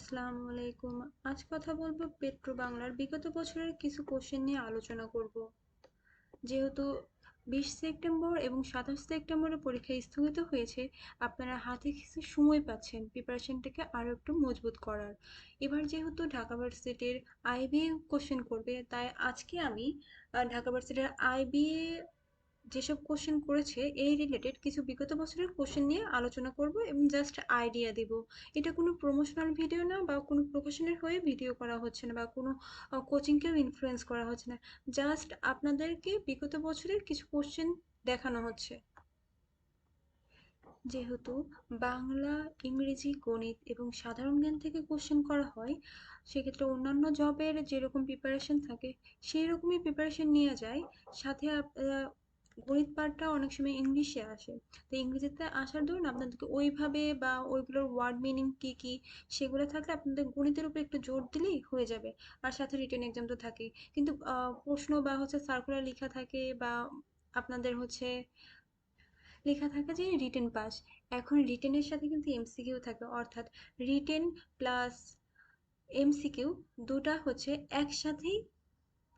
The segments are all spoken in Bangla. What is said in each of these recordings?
আসসালামু আলাইকুম আজ কথা বলব পেট্রো বাংলার বিগত বছরের কিছু কোশ্চেন নিয়ে আলোচনা করব। যেহেতু বিশ সেপ্টেম্বর এবং সাতাশ সেপ্টেম্বরে পরীক্ষা স্থগিত হয়েছে, আপনারা হাতে কিছু সময় পাচ্ছেন। প্রিপারেশনটাকে আরও একটু মজবুত করার। এবার যেহেতু ঢাকা ভার্সিটির আইবি কোশ্চেন করবে, তাই আজকে আমি ঢাকা ভার্সিটির আইবি যেসব কোশ্চেন করেছে, এই রিলেটেড কিছু বিগত বছরের কোশ্চেন নিয়ে আলোচনা করব এবং জাস্ট আইডিয়া দিব। এটা কোনো প্রমোশনাল ভিডিও না বা কোনো প্রফেশনের হয়ে ভিডিও করা হচ্ছে না বা কোনো কোচিংকেও ইনফ্লুয়েন্স করা হচ্ছে না। জাস্ট আপনাদেরকে বিগত বছরের কিছু কোশ্চেন দেখানো হচ্ছে। যেহেতু বাংলা, ইংরেজি, গণিত এবং সাধারণ জ্ঞান থেকে কোশ্চেন করা হয়, সেক্ষেত্রে অন্যান্য জবের যেরকম প্রিপারেশন থাকে সেই রকমই প্রিপারেশন নিয়ে যায়। সাথে গণিত পার্টটা অনেক সময় ইংলিশে আসে। তো ইংরেজিতে আসার ধরুন আপনাদেরকে ওইভাবে বা ওইগুলোর ওয়ার্ড মিনিং কী কী সেগুলো থাকলে আপনাদের গণিতের উপর একটু জোর দিলেই হয়ে যাবে আর সাথে রিটেন এক্সাম তো থাকেই। কিন্তু প্রশ্ন বা হচ্ছে সার্কুলার লেখা থাকে বা আপনাদের হচ্ছে লেখা থাকে যে রিটেন পাস এখন রিটেনের সাথে কিন্তু এমসিকিউ থাকে। অর্থাৎ রিটেন প্লাস এমসিকিউ দুটা হচ্ছে একসাথেই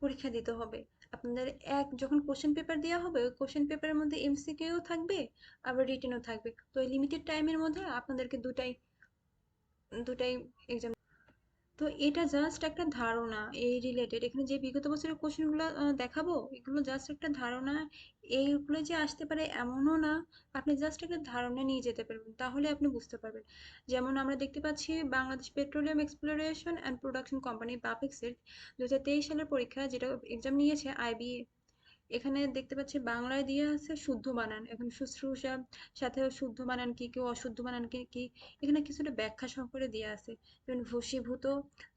পরীক্ষা দিতে হবে। আপনাদের এক যখন কোশ্চেন পেপার দেওয়া হবে, ওই কোশ্চেন পেপারের মধ্যে এমসিকিউ থাকবে, আবার রিটেনও থাকবে। তো এই লিমিটেড টাইমের মধ্যে আপনাদেরকে দুটাই দুটাই এক্সাম তো এটা জাস্ট একটা ধারণা এই রিলেটেড এখানে যে বিগত বছরের কোশ্চেনগুলো দেখাবো, এগুলো জাস্ট একটা ধারণা। এইগুলো যে আসতে পারে এমনও না, আপনি জাস্ট একটা ধারণা নিয়ে যেতে পারবেন, তাহলে আপনি বুঝতে পারবেন। যেমন আমরা দেখতে পাচ্ছি Bangladesh Petroleum Exploration and Production Company বাপেক্সের দু হাজার তেইশ সালের পরীক্ষা, যেটা এক্সাম নিয়েছে আইবি এখানে দেখতে পাচ্ছি বাংলায় দিয়ে আছে শুদ্ধ বানান। এখন শুশ্রূষা, সাথে শুদ্ধ বানান কি কি অশুদ্ধ বানান কি কি, এখানে কিছুটা ব্যাখ্যা সহকারে দিয়ে আছে। যেমন ভূষীভূত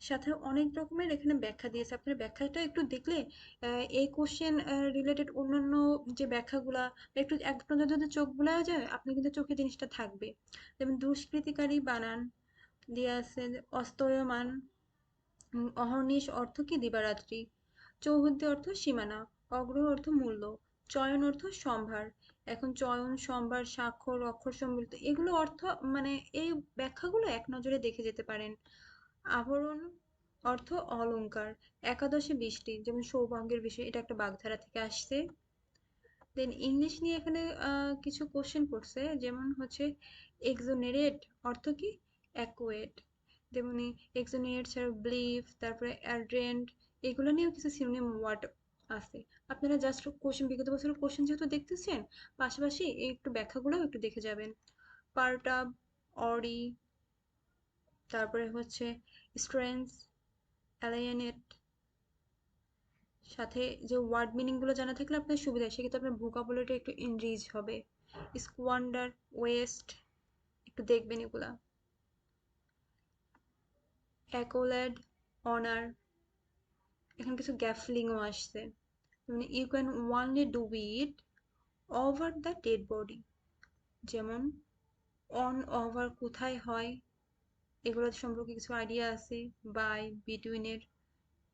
সাথে অনেক রকমের এখানে ব্যাখ্যা দিয়েছে আপনার ব্যাখ্যাটা একটু দেখলে এই কোশ্চেন রিলেটেড অন্যান্য যে ব্যাখ্যাগুলা একটু এক যদি চোখ বোলাও যায়, আপনি কিন্তু চোখে জিনিসটা থাকবে। যেমন দুষ্কৃতিকারী বানান দিয়ে আছে, অস্তয়মান অহর্নিশ অর্থ কি দিবারাত্রি? চৌহদ্দি অর্থ সীমানা, অগ্রহ অর্থ মূল্য, চয়ন অর্থ সম্ভার। এখন চয়ন, সম্ভার, স্বাক্ষর, অক্ষর সম্মিলিত এগুলো অর্থ মানে এই ব্যাখ্যাগুলো এক নজরে দেখে যেতে পারেন। আভরণ অর্থ অলঙ্কার, একাদশে বৃষ্টি, যেমন সৌভাগ্যের বিষয়, এটা একটা বাগধারা থেকে আসছে। দেন ইংলিশ নিয়ে এখানে কিছু কোশ্চেন করছে যেমন হচ্ছে এক্সোনেরেট অর্থ কি? অ্যাকুয়েট তেমনি এক্সোনেরেট ছাড়া ব্লিফ তারপরে অ্যাড্রেন্ট এগুলো নিয়েও কিছু সিনোনিম ওয়ার্ড আছে। আপনারা জাস্ট কোশ্চেন বিগত বছরের কোশ্চেন যেহেতু দেখতেছেন, পাশাপাশি একটু ব্যাখ্যাগুলো একটু দেখে যাবেন। পার্টাব অরি তারপরে হচ্ছে স্ট্রেন্স অ্যালাইনেট সাথে যে ওয়ার্ড মিনিংগুলো জানা থাকলে আপনার সুবিধা সেক্ষেত্রে আপনার ভোকাবুলারিটা একটু ইনরিচ হবে। স্কোয়ান্ডার ওয়েস্ট একটু দেখবেন এগুলা। অ্যাকোল্যাড অনার এখানে কিছু গ্যাফলিংও আসছে। মানে you can only do it over the dead body যেমন অন ওভার কোথায় হয়? এগুলো সম্পর্কে কিছু আইডিয়া আছে? বাই বিটুইনের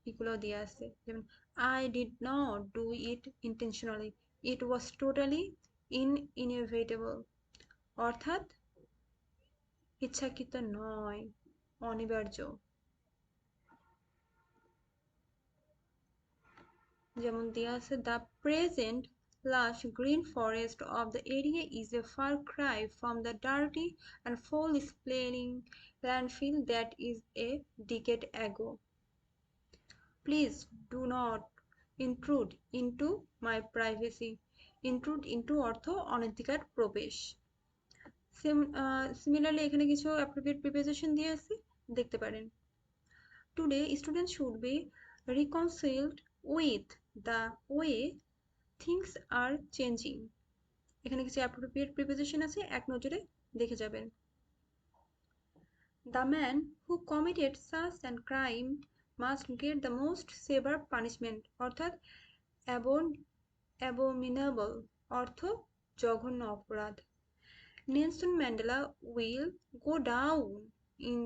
এগুলো দেওয়া আছে। যেমন I did not do it intentionally it was totally in inevitable অর্থাৎ, ইচ্ছাকৃত নয়, অনিবার্য। যেমন দেওয়া আছে the present lush green forest of the area is a far cry from the dirty and foul smelling landfill that is a decade ago please do not intrude into my privacy intrude into অর্থ অনধিকার প্রবেশ. সিমিলারলি এখানে কিছু অ্যাপ্রোপ্রিয়েট প্রিপারেশন দিয়ে আছে, দেখতে পারেন। Today student should be reconciled with the way things are changing এখানে কিছু অ্যাপ্রোপ্রিয়েট প্রিপোজিশন আছে, এক নজরে দেখে যাবেন। The man who committed such and crime must get the most severe punishment অর্থাৎ অ্যাবোমিনেবল অর্থ জঘন্য অপরাধ। Nelson Mandela will go down in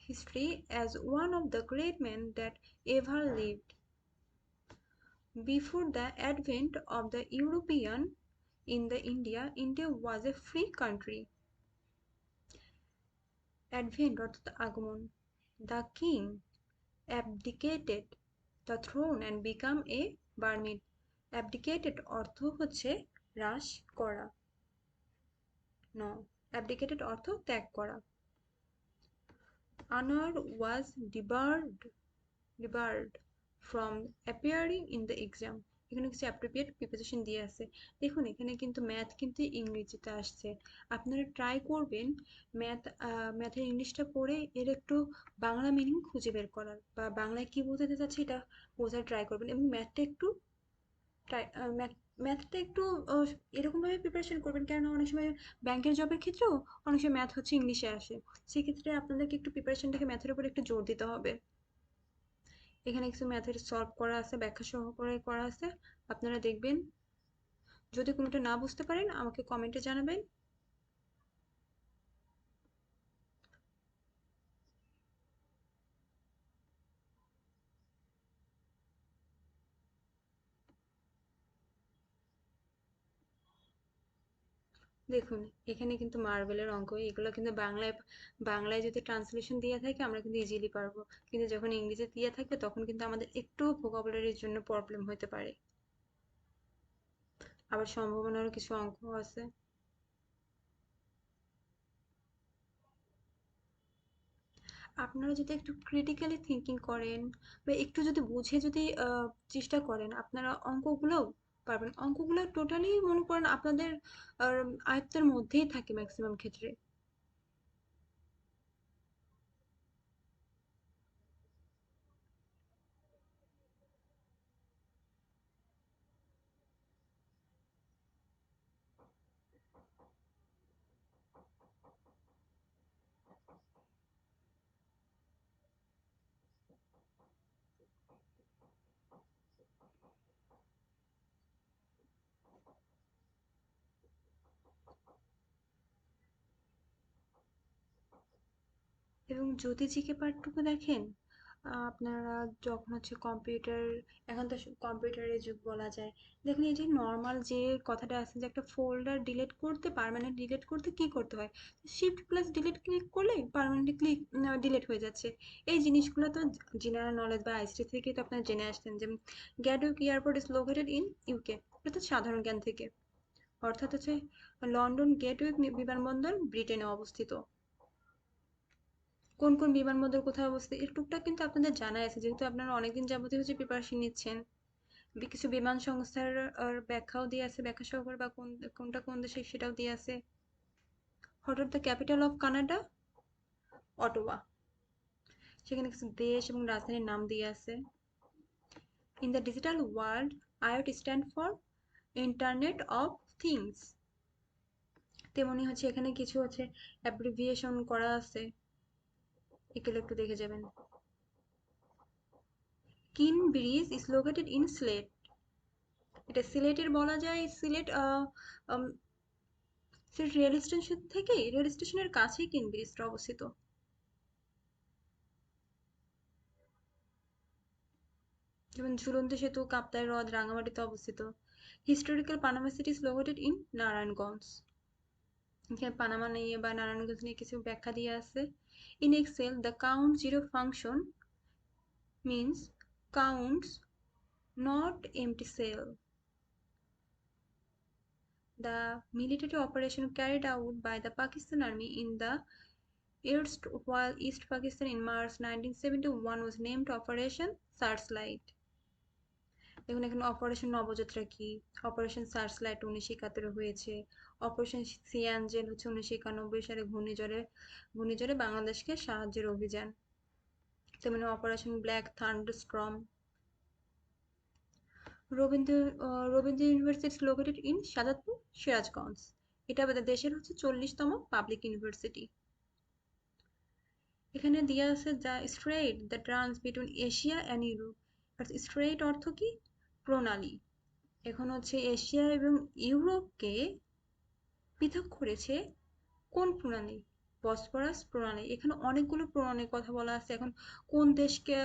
history as one of the great man that ever lived Before the advent of the European in the India, India was a free country. Advent অর্থাৎ আগমন the king abdicated the throne and became a barmaid abdicated অর্থ হচ্ছে হ্রাস করা। ন অ্যাবডিকেটেড অর্থ ত্যাগ করা। Anwar was debarred debarred from appearing in the exam এখানে কিছু অ্যাপ্রোপ্রিয়েট প্রিপোজিশন দিয়ে আছে। দেখুন, এখানে কিন্তু ম্যাথ কিন্তু ইংরেজিতে আসছে। আপনারা ট্রাই করবেন ম্যাথ ম্যাথের ইংলিশটা পড়ে এর একটু বাংলা মিনিং খুঁজে বের করার বা বাংলায় কী বোঝাতে চাচ্ছে এটা বোঝার ট্রাই করবেন এবং ম্যাথটা একটু ট্রাই ম্যাথ ম্যাথটা একটু এরকমভাবে প্রিপারেশন করবেন। কেননা অনেক সময় ব্যাংকের জবের ক্ষেত্রেও অনেক সময় ম্যাথ হচ্ছে ইংলিশে আসে। সেক্ষেত্রে আপনাদেরকে একটু প্রিপারেশনটাকে ম্যাথের উপর একটু জোর দিতে হবে। এখানে কিছু ম্যাথের সলভ করা আছে, ব্যাখ্যা সহকারে করা আছে। আপনারা দেখবেন। যদি কোনোটা না বুঝতে পারেন, আমাকে কমেন্টে জানাবেন। দেখুন, এখানে কিন্তু মার্বেলের অঙ্ক, এগুলো কিন্তু বাংলায় বাংলায় যদি ট্রান্সলেশন দিয়ে থাকে, আমরা কিন্তু ইজিলি পারব। কিন্তু যখন ইংরেজি দিয়ে থাকবে, তখন কিন্তু আমাদের একটু ভোকাবুলারির জন্য প্রবলেম হতে পারে। আবার সম্ভাবনারও কিছু অঙ্ক আছে। আপনারা যদি একটু ক্রিটিক্যালি থিঙ্কিং করেন, বা একটু যদি বুঝে যদি চেষ্টা করেন, আপনারা অঙ্কগুলোও পারবেন। অঙ্কগুলো টোটালি মনে করেন আপনাদের আয়ত্তের মধ্যেই থাকে ম্যাক্সিমাম ক্ষেত্রে। এবং যদি জিকে পার্টটুকু দেখেন আপনারা যখন হচ্ছে কম্পিউটার এখন তো কম্পিউটারের যুগ বলা যায়। দেখুন, এই যে নর্মাল যে কথাটা আছে যে একটা ফোল্ডার ডিলিট করতে পারমানেন্ট ডিলিট করতে কি করতে হয়? শিফট প্লাস ডিলিট ক্লিক করলে পারমানেন্ট ক্লিক ডিলিট হয়ে যাচ্ছে। এই জিনিসগুলো তো জেনারেল নলেজ বা আইসিটি থেকে তো আপনারা জেনে আসতেন যে Gatwick airport is located in UK তো সাধারণ জ্ঞান থেকে। অর্থাৎ হচ্ছে লন্ডন গেটওয়েক বিমানবন্দর ব্রিটেনে অবস্থিত। কোন কোন বিমানবন্দর কোথায় অবস্থিত, এর টুকটাক কিন্তু আপনাদের জানাই আছে, যেহেতু আপনারা অনেকদিন যাবতীয় হচ্ছে প্রিপারেশন নিচ্ছেন। কিছু বিমান সংস্থার ব্যাখ্যাও দিয়ে আছে, ব্যাখ্যা সহকারে বা কোন, কোনটা কোন দেশে সেটাও দিয়ে আছে। What are the capital of Canada Ottawa সেখানে কিছু দেশ এবং রাজধানীর নাম দিয়ে আছে। In the digital world IoT stand for internet of things তেমনি হচ্ছে এখানে কিছু হচ্ছে অ্যাব্রিভিয়েশন করা আছে। এগুলো একটু দেখে যাবেন। Keane bridge is located in Sylhet. এটা সিলেটের বলা যায়, সিলেট সিলেট রেল স্টেশন থেকে, রেল স্টেশনের কাছেই কিন ব্রিজটা অবস্থিত। যেমন ঝুলন্ত সেতু, কাপ্তাই হ্রদ, রাঙামাটিতে অবস্থিত। Historical Panama city is located in Narayanganj এখানে পানামা নিয়ে বা নারায়ণগঞ্জ নিয়ে কিছু ব্যাখ্যা দিয়ে আছে। In Excel the count zero function means counts not empty cell the military operation carried out by the Pakistan army in the east wall east Pakistan in March nineteen seventy one was named operation searchlight দেখুন, এখানে অপারেশন নবযাত্রা কি? অপারেশন সার্চলাইট উনিশশো একাত্তরে হয়েছে। অপারেশন সিয়ানজেল হচ্ছে উনিশশো একানব্বই সালে ঘূর্ণিঝড়ে ঘূর্ণিঝড়ে বাংলাদেশকে সাহায্যের অভিযান। তেমনি operation black storm Rabindra Rabindra university located in Shahzadpur Sirajganj এটা আমাদের দেশের হচ্ছে চল্লিশতম পাবলিক ইউনিভার্সিটি এখানে দেওয়া আছে the strait the trans between Asia and Europe strait অর্থ কি? প্রণালী। এখন হচ্ছে এশিয়া এবং ইউরোপকে পৃথক করেছে কোন প্রণালী? বসফরাস প্রণালী। এখানে অনেকগুলো প্রণালীর কথা বলা আছে। এখন কোন দেশকে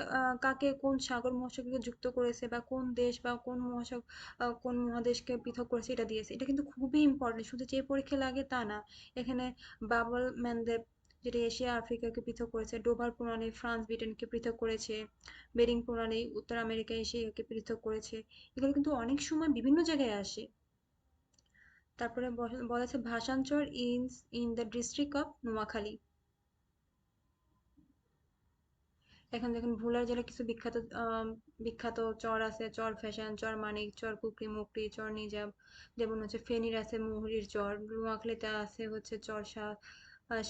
কাকে কোন সাগর মহাসাগরকে যুক্ত করেছে বা কোন দেশ বা কোন মহাসাগর কোন মহাদেশকে পৃথক করেছে, এটা দিয়েছে। এটা কিন্তু খুবই ইম্পর্টেন্ট শুধু যে পরীক্ষা লাগে তা না। এখানে বাবল ম্যানদেব যেটা এশিয়া, আফ্রিকাকে পৃথক করেছে। ডোভার প্রণালী ফ্রান্স, ব্রিটেনকে পৃথক করেছে। বেরিং প্রণালী উত্তর আমেরিকা, এশিয়াকে পৃথক করেছে। এগুলো কিন্তু অনেক সময় বিভিন্ন জায়গায় আসে। তারপরে বলা আছে Bhasanchar is in the district of Noakhali. এখন দেখুন, ভোলার জেলা কিছু বিখ্যাত বিখ্যাত চর আছে। চর ফ্যাশন, চর মানিক, চর কুকরি মুকরি, চর নিজাম। যেমন হচ্ছে ফেনীর আছে মুহুরির চর। নোয়াখালীতে আছে হচ্ছে চর শাহ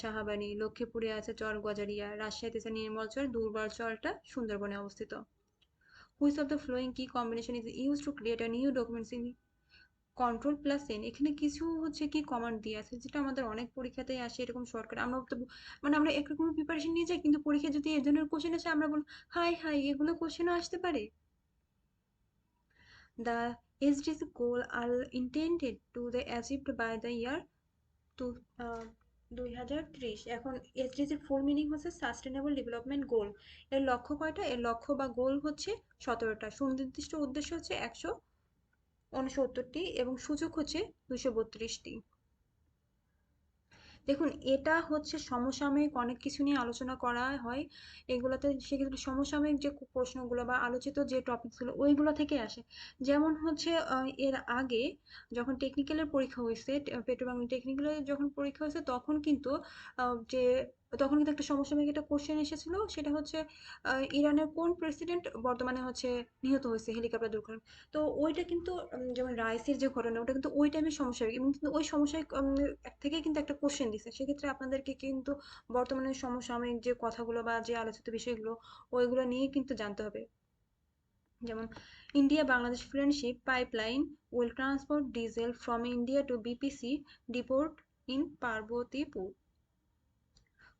সাহাবানী লক্ষ্মীপুরে আছে চর গজারিয়া রাজশাহীতে আছে নির্মল চর দুর্বার চরটা সুন্দরবনে অবস্থিত। Which of the following key combination is use to create a new documents in control plus N এখানে কিছু হচ্ছে কি কমান্ড দিয়ে আছে, যেটা আমাদের অনেক পরীক্ষাতেই আসে এরকম শর্টকাট আমরা তো মানে আমরা একরকম প্রিপারেশন নিয়ে যাই, কিন্তু পরীক্ষা যদি এ ধরনের কোশ্চেন আসে, আমরা বলব, হাই হাই, এগুলো কোশ্চেনও আসতে পারে। The SDG goal are intended to the achieved by the year to দুই হাজার ত্রিশ। এখন এসডিজির ফুল মিনিং হচ্ছে সাস্টেনেবল ডেভেলপমেন্ট গোল এর লক্ষ্য কয়টা? এর লক্ষ্য বা গোল হচ্ছে সতেরোটা। সুনির্দিষ্ট উদ্দেশ্য হচ্ছে একশো উনসত্তরটি এবং সূচক হচ্ছে দুশো বত্রিশটি। দেখুন, এটা হচ্ছে সমসাময়িক অনেক কিছু নিয়ে আলোচনা করা হয়। এগুলোতে সেক্ষেত্রে সমসাময়িক যে প্রশ্নগুলো বা আলোচিত যে টপিকগুলো ওইগুলো থেকে আসে। যেমন হচ্ছে এর আগে যখন টেকনিক্যালের পরীক্ষা হয়েছে পেট্রোবাংলা টেকনিক্যালের যখন পরীক্ষা হয়েছে, তখন কিন্তু যে তখন কিন্তু একটা সমসাময়িক একটা কোশ্চেন এসেছিল। সেটা হচ্ছে ইরানের কোন প্রেসিডেন্ট বর্তমানে হচ্ছে নিহত হয়েছে হেলিকপ্টার দুর্ঘটনা। তো ওইটা কিন্তু যেমন রাইসের যে ঘটনা, ওটা কিন্তু ওই টাইমের সমসাময়িক এবং কিন্তু ওই সমসাময়িক থেকে কিন্তু একটা কোশ্চেন দিছে। সেক্ষেত্রে আপনাদেরকে কিন্তু বর্তমানে সমসাময়িক যে কথাগুলো বা যে আলোচিত বিষয়গুলো, ওইগুলো নিয়ে কিন্তু জানতে হবে। যেমন India Bangladesh friendship pipeline will transport diesel from India to BPC depot in Parbatipur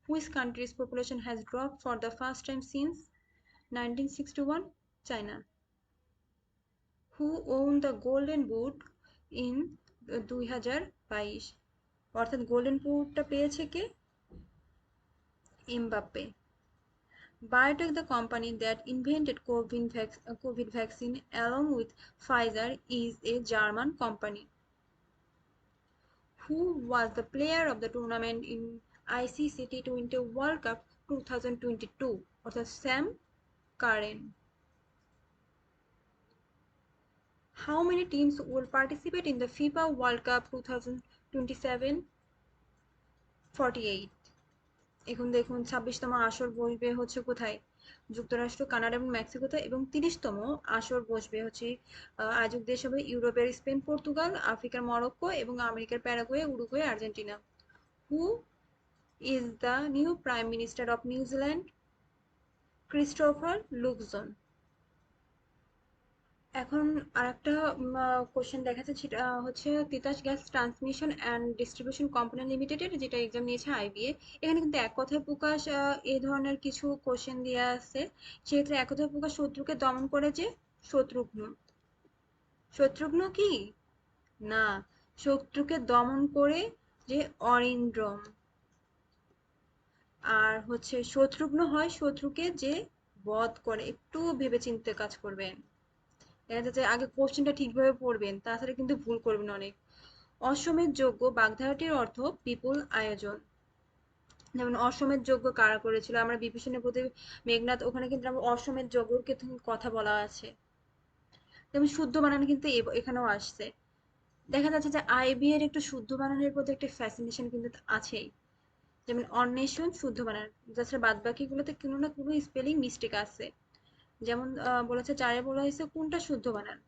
Which country's population has dropped for the first time since 1961? China. Who won the Golden Boot in দুই হাজার বাইশ অর্থাৎ গোল্ডেন বুটটা পেয়েছে কে Mbappe Biotech, the company that invented COVID, vac COVID vaccine along with Pfizer, is a German company. Who was the player of the tournament in ICC T20 World Cup 2022 অর্থাৎ Sam Curran. How many teams will participate in the FIFA World Cup 2027? 48 এখন দেখুন, ছাব্বিশতম আসর বসবে হচ্ছে কোথায়? যুক্তরাষ্ট্র, কানাডা এবং মেক্সিকোতে এবং তিরিশতম আসর বসবে হচ্ছে আয়োজক দেশ হবে ইউরোপের স্পেন, পর্তুগাল, আফ্রিকার মরক্কো এবং আমেরিকার Paraguay, Uruguay, Argentina. Who is the new Prime Minister of New Zealand, Christopher Luxon. এখন আরেকটা কোশ্চেন দেখা যাচ্ছে সেটা হচ্ছে Titas gas transmission and distribution company লিমিটেডের যেটা এক্সাম নিয়েছে আইবিএ এখানে কিন্তু এক কথায় প্রকাশ এই ধরনের কিছু কোশ্চেন দেওয়া আছে। সেক্ষেত্রে এক কথায় প্রকাশ শত্রুকে দমন করে যে শত্রুঘ্ন। শত্রুঘ্ন কি? না শত্রুকে দমন করে যে অরিন্দ্রম। আর হচ্ছে শত্রুঘ্ন হয়, শত্রুকে যে বধ করে, একটু ভেবে চিনতে কাজ করবেন দেখা যাচ্ছে আগে কোশ্চেনটা ঠিকভাবে পড়বেন, তাছাড়া কিন্তু ভুল করবেন অনেক। অসমের যোগ্য বাগধারাটির অর্থ বিপুল আয়োজন। যেমন অসমের যোগ্য কারা করেছিল? আমরা বিভীষণের প্রতি মেঘনাথ, ওখানে কিন্তু আমরা অসমের যজ্ঞর কথা বলা আছে। যেমন শুদ্ধ বানান কিন্তু এখানেও আসছে। দেখা যাচ্ছে যে আইবি এর একটু শুদ্ধ বানানের প্রতি একটা ফ্যাসিনেশন কিন্তু আছেই। যেমন অন্বেষণ শুদ্ধ বানান তাছাড়া বাদ বাকিগুলোতে কোনো না কোনো স্পেলিং মিস্টেক আছে। যেমন বলেছে চারে বলা হয়েছে, কোনটা শুদ্ধ বানান?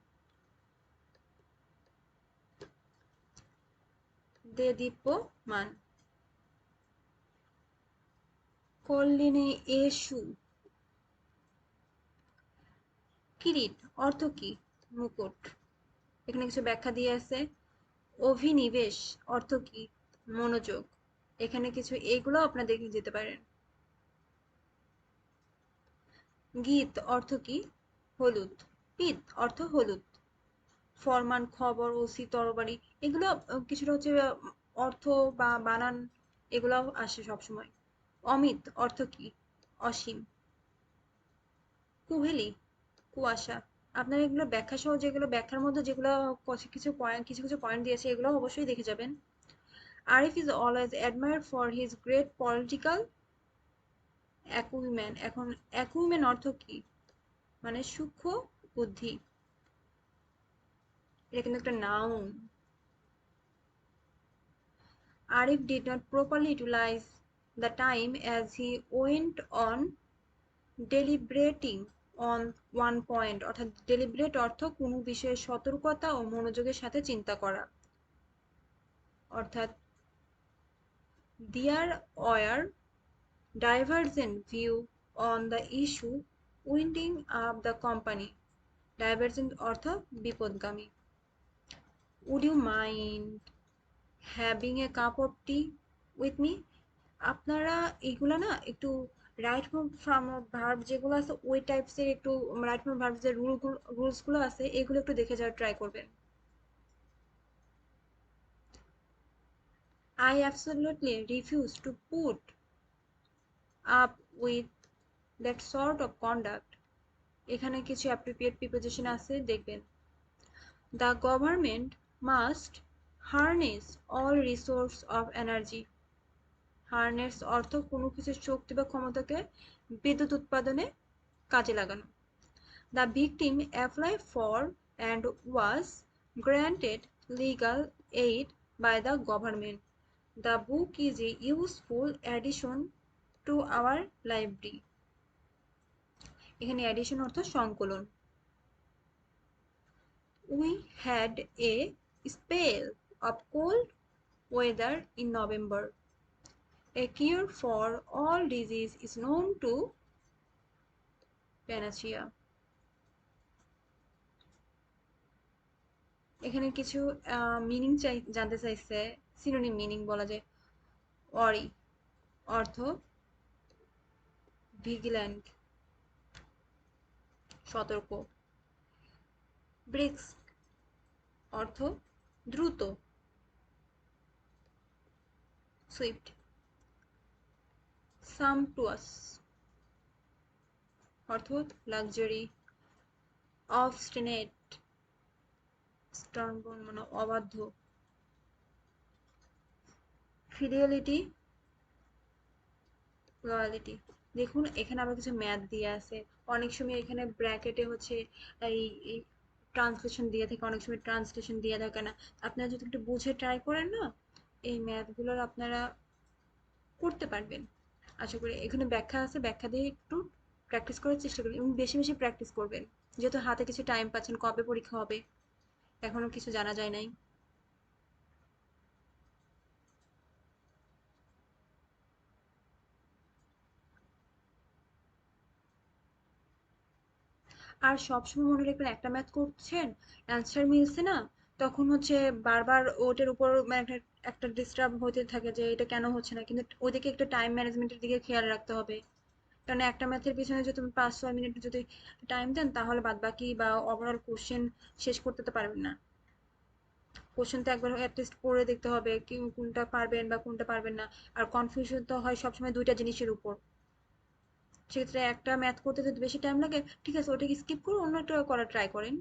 দে দীপ্য মান কল্লিনে এসু। কিরিট, অর্থ কি? মুকুট। এখানে কিছু ব্যাখ্যা দিয়ে আছে। অভিনিবেশ, অর্থ কি? মনোযোগ। এখানে কিছু এগুলো আপনার দেখে যেতে পারেন। গীত অর্থ কি? হলুদ। পিত অর্থ হলুদ। ফরমান, খবর, ওসি, তরবারি, এগুলো কিছুটা হচ্ছে অর্থ বা বানান, এগুলো আসে সবসময়। অমিত অর্থ কি? অসীম। কুহেলি, কুয়াশা। আপনারা এগুলো ব্যাখ্যা সহ যেগুলো ব্যাখ্যার মধ্যে যেগুলো কিছু পয়েন্ট কিছু কিছু পয়েন্ট দিয়েছে, এগুলো অবশ্যই দেখে যাবেন। Arif is always admired for his great political acumen এখন acumen অর্থ কি মানে সূক্ষ্ম বুদ্ধি এটা কিন্তু একটা noun Arif did not properly utilize the time as he went on deliberating on one point অর্থাৎ ডেলিব্রেট অর্থ কোনো বিষয়ে সতর্কতা ও মনোযোগের সাথে চিন্তা করা অর্থাৎ there were divergent view on the issue, winding up the company. Divergent অর্থ বিপদগামী। Would you mind having a cup of tea with me? আপনারা এগুলো না একটু রাইট ফ্রম ভার্ব যেগুলো আছে, ওই টাইপসের একটু রাইট ফ্রম ভার্ব যে রুল রুলসগুলো আছে, এগুলো একটু দেখে যাওয়ার ট্রাই করবেন। I absolutely refuse to put up with that sort of conduct. এখানে কিছু অ্যাপ্রোপ্রিয়েট প্রিপোজিশন আছে, দেখবেন। The government must harness all resource of energy harness অর্থ কোনো কিছু শক্তি বা ক্ষমতাকে বিদ্যুৎ উৎপাদনে কাজে লাগানো। The victim apply for and was granted legal aid by the government the book is a useful addition to our library. এখানে অ্যাডিশন অর্থ সংকলন। We had a spell of cold weather in November. A cure for all disease is known to panacea. এখানে কিছু মিনিং চাই, জানতে চাইছে সিনোনিম মিনিং বলা যায়। অরি, অর্থ ভিগিল্যান্ড সতর্ক। ব্রিক্স, অর্থ দ্রুত। সুইফট, সামটুয়াস, অর্থ লাক্সারি। অবস্টিনেট স্টার্নবোন মানে অবাধ্য। ফিডিয়ালিটি লয়ালিটি দেখুন, এখানে আবার কিছু ম্যাথ দিয়ে আছে। অনেক সময় এখানে ব্র্যাকেটে হচ্ছে এই ট্রান্সলেশন দিয়ে থাকে, অনেক সময় ট্রান্সলেশন দিয়ে থাকে না। আপনারা যদি একটু বুঝে ট্রাই করেন না, এই ম্যাথগুলোর আপনারা করতে পারবেন। আশা করি এখানে ব্যাখ্যা আছে, ব্যাখ্যা দিয়ে একটু প্র্যাকটিস করার চেষ্টা করবেন এবং বেশি বেশি প্র্যাকটিস করবেন। যেহেতু হাতে কিছু টাইম পাচ্ছেন, কবে পরীক্ষা হবে? এখনও কিছু জানা যায় নাই। আর সবসময় মনে রাখবেন একটা ম্যাথ করছেন অ্যান্সার মিলছে না, তখন হচ্ছে বারবার ওটার উপর মানে একটা ডিস্টার্ব হতে থাকে যে এটা কেন হচ্ছে না। কিন্তু ওদিকে একটা টাইম ম্যানেজমেন্টের দিকে খেয়াল রাখতে হবে। কারণ একটা ম্যাথের পিছনে যদি তুমি পাঁচ, ছয় মিনিট যদি টাইম দেন, তাহলে বাদ বাকি বা ওভারঅল কোশ্চেন শেষ করতে তো পারবেন না। কোশ্চেন তো একবার অ্যাটলিস্ট পড়ে দেখতে হবে কোনটা পারবেন বা কোনটা পারবেন না। আর কনফিউশন তো হয় সবসময় দুইটা জিনিসের উপর। সেক্ষেত্রে একটা ম্যাথ করতে যদি বেশি টাইম লাগে, ঠিক আছে, ওটাকে স্কিপ করে অন্য একটা করার ট্রাই করেন।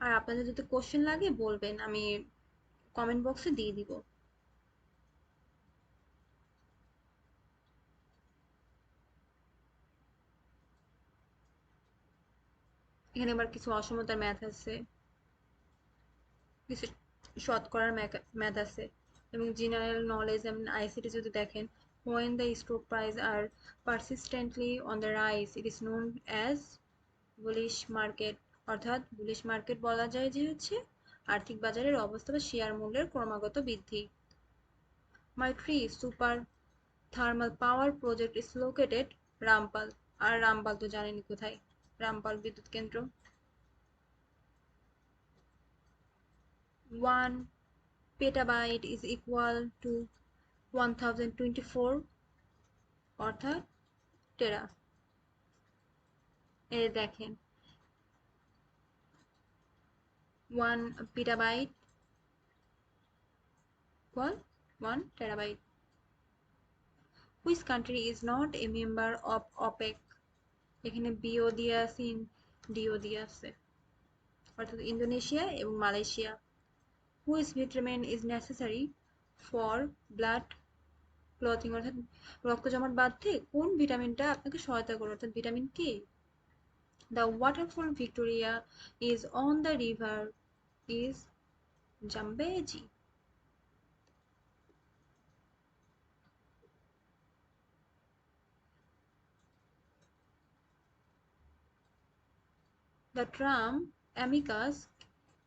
আর আপনাদের যদি কোশ্চেন লাগে, বলবেন, আমি কমেন্ট বক্সে দিয়ে দিব। এখানে আবার কিছু অসমতার ম্যাথ আছে। কিছু শতকরার ম্যাথ আছে। এবং জেনারেল নলেজ এবং আইসিটি যদি দেখেন, when the stock price are persistently on the rise, it is known as bullish market, অর্থাৎ বুলিশ মার্কেট বলা যায় যে হচ্ছে আর্থিক বাজারের অবস্থা বা শেয়ার মূল্যের ক্রমাগত বৃদ্ধি। Maitree super thermal power project is located Rampal আর রামপাল তো জানেনি কোথায়। রামপাল বিদ্যুৎ কেন্দ্র one petabyte is equal to one thousand twenty four অর্থাৎ টেরা এ দেখেন। One petabyte equal one terabyte which country is not a member of OPEC এখানে বিও দিয়ে আছে ডিও দিয়ে আছে। অর্থাৎ ইন্দোনেশিয়া এবং Malaysia. Which vitamin is necessary for blood clotting অর্থাৎ রক্ত জমাট বাঁধতে কোন ভিটামিনটা আপনাকে সহায়তা করে অর্থাৎ vitamin K the waterfall Victoria is on the river is Zambezi The tram amicus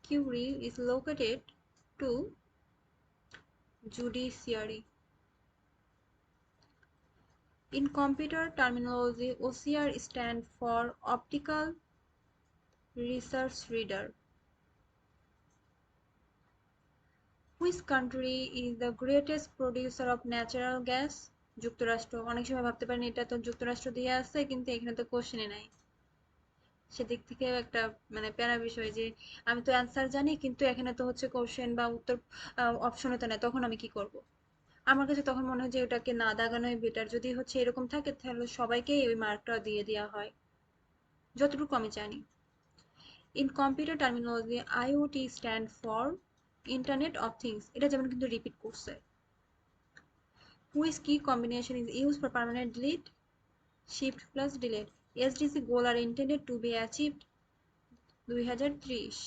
curiae is located to judiciary. In computer terminology, OCR stands for Optical Research Reader. Which country is the greatest producer of natural gas? যুক্তরাষ্ট্র অনেক সময় ভাবতে পারেন এটা তো যুক্তরাষ্ট্র দিয়ে আছে কিন্তু এখানে তো কোশ্চেনে নাই সেদিক থেকে একটা মানে প্যারা বিষয় যে আমি তো অ্যান্সার জানি, কিন্তু এখানে তো হচ্ছে কোশ্চেন বা উত্তর অপশনে তো নেই, তখন আমি কি করব? আমার কাছে তখন মনে হয় যে ওটাকে না দাগানোই বেটার যদি হচ্ছে এরকম থাকে, তাহলে সবাইকেই ওই মার্কটা দিয়ে দেওয়া হয়। যতটুকু আমি জানি। In computer terminology IoT stand for internet of things এটা যেমন কিন্তু রিপিট করছে। Which key combination is use for permanent delete shift plus delete are intended to be achieved দুই হাজার ত্রিশ।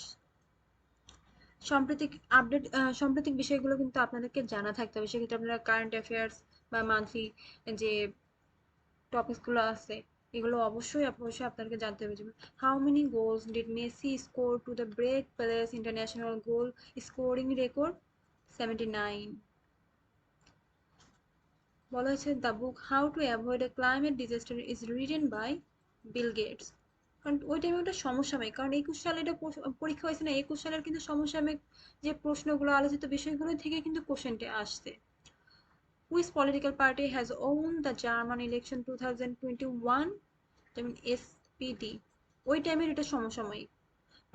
সাম্প্রতিক আপডেট সাম্প্রতিক বিষয়গুলো কিন্তু আপনাদেরকে জানা থাকতে হবে। সেক্ষেত্রে আপনারা কারেন্ট অ্যাফেয়ার্স বা মান্থলি যে টপিকসগুলো আছে, এগুলো অবশ্যই অবশ্যই আপনাদেরকে জানতে হবে। যেমন how many goals did Messi score to the break place international goal scoring record seventy nine বলা হয়েছে the book how to avoid a climate disaster is written by Bill Gates কারণ ওই টাইমে ওটা সমসাময়িক কারণ একুশ সালে এটা পরীক্ষা হয়েছে না, একুশ সালের কিন্তু সমসাময়িক যে প্রশ্নগুলো, আলোচিত বিষয়গুলো থেকে কিন্তু কোশ্চেনটা আসছে। Which political party has won the German election two thousand twenty one যেমন এসপিডি ওই টাইমের এটা সমসাময়িক।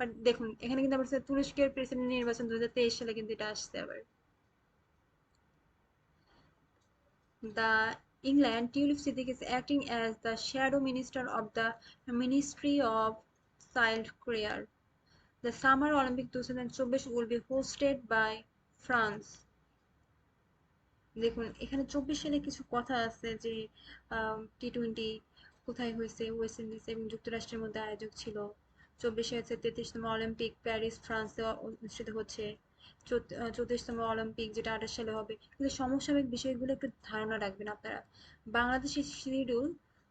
বাট দেখুন, এখানে কিন্তু আবার তুরস্কের প্রেসিডেন্ট নির্বাচন দু হাজার তেইশ সালে কিন্তু এটা আসছে আবার। The England, Tulip Siddiq is acting as the shadow minister of the Ministry of Child Care. The Summer Olympic 2024 will be hosted by France. দেখুন এখানে চব্বিশ সালে কিছু কথা আছে যে টি টোয়েন্টি কোথায় হয়েছে ওয়েস্ট ইন্ডিজ এবং যুক্তরাষ্ট্রের মধ্যে আয়োজক ছিল চব্বিশে হচ্ছে তেত্রিশতম অলিম্পিক প্যারিস ফ্রান্সে অনুষ্ঠিত হচ্ছে চৌত্রিশতম অলিম্পিক যেটা আঠাশ সালে হবে। কিন্তু সমসাময়িক বিষয়গুলো একটু ধারণা রাখবেন আপনারা। বাংলাদেশের schedule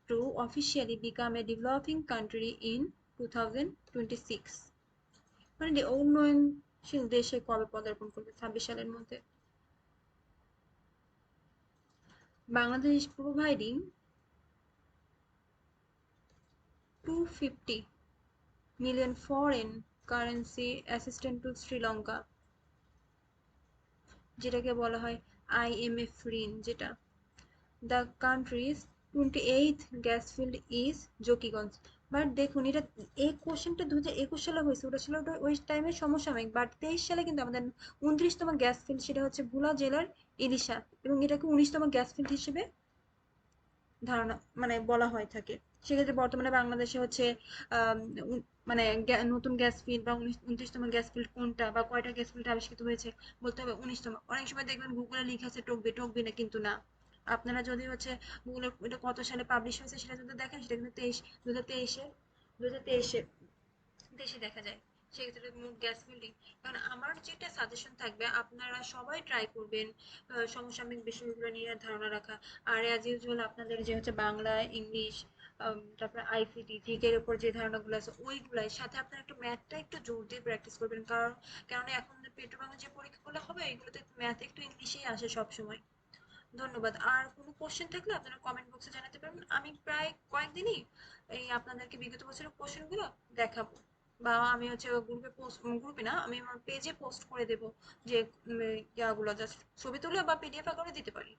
to officially become a developing country in two thousand twenty six মানে উন্নয়নশীল দেশে কবে পদার্পণ করবে ছাব্বিশ সালের মধ্যে। Bangladesh providing to fifty foreign currency assistance to Sri Lanka যেটাকে বলা হয় আইএমএফ ঋণ, যেটা the countries twenty eighth gas field is Zakiganj but দেখুন, এটা এই কোয়েশ্চেনটা দু হাজার একুশ সালে হয়েছে, ওটা ছিল ওই টাইমের সমসাময়িক। বাট তেইশ সালে কিন্তু আমাদের উনত্রিশতম গ্যাস ফিল্ড সেটা হচ্ছে ভুলা জেলার ইলিশা এবং এটাকে উনিশতম গ্যাস ফিল্ড হিসেবে ধারণা মানে বলা হয়ে থাকে। সেক্ষেত্রে বর্তমানে বাংলাদেশে হচ্ছে মানে নতুন গ্যাস ফিল্ড বা উনত্রিশতম গ্যাস ফিল্ড কোনটা বা কয়টা গ্যাস ফিল্ড আবিষ্কৃত হয়েছে বলতে হবে উনিশতম। অনেক সময় দেখবেন গুগলে লিখে আছে টকবে টকবে না কিন্তু না। আপনারা যদি হচ্ছে গুগলে এটা কত সালে পাবলিশ হয়েছে সেটা যদি দেখেন সেটা কিন্তু তেইশ দু হাজার তেইশে দু হাজার তেইশে দেশে দেখা যায়। সেক্ষেত্রে মোট গ্যাস বিল্ডিং কারণ আমার যেটা সাজেশন থাকবে, আপনারা সবাই ট্রাই করবেন সমসাময়িক বিষয়গুলো নিয়ে ধারণা রাখা। আর অ্যাজ ইউজুয়াল আপনাদের যে হচ্ছে বাংলা, ইংলিশ তারপরে আইসিটি জিকের উপর যে ধারণাগুলো আছে, ওইগুলাই। সাথে আপনারা একটু ম্যাথটা একটু জোর দিয়ে প্র্যাকটিস করবেন। কারণ, কেননা এখন পেট্রো বাংলা যে পরীক্ষাগুলো হবে, এগুলোতে ম্যাথ একটু ইংলিশেই আসে সবসময়। ধন্যবাদ। আর কোনো কোশ্চেন থাকলে আপনারা কমেন্ট বক্সে জানাতে পারবেন। আমি প্রায় কয়েকদিনই এই আপনাদেরকে বিগত বছরের কোশ্চেনগুলো দেখাবো। বা আমি হচ্ছে গ্রুপে পোস্ট গ্রুপে না, আমি আমার পেজে পোস্ট করে দেব যে ইয়াগুলো জাস্ট ছবি তুলে বা পিডিএফ আকারে দিতে পারি।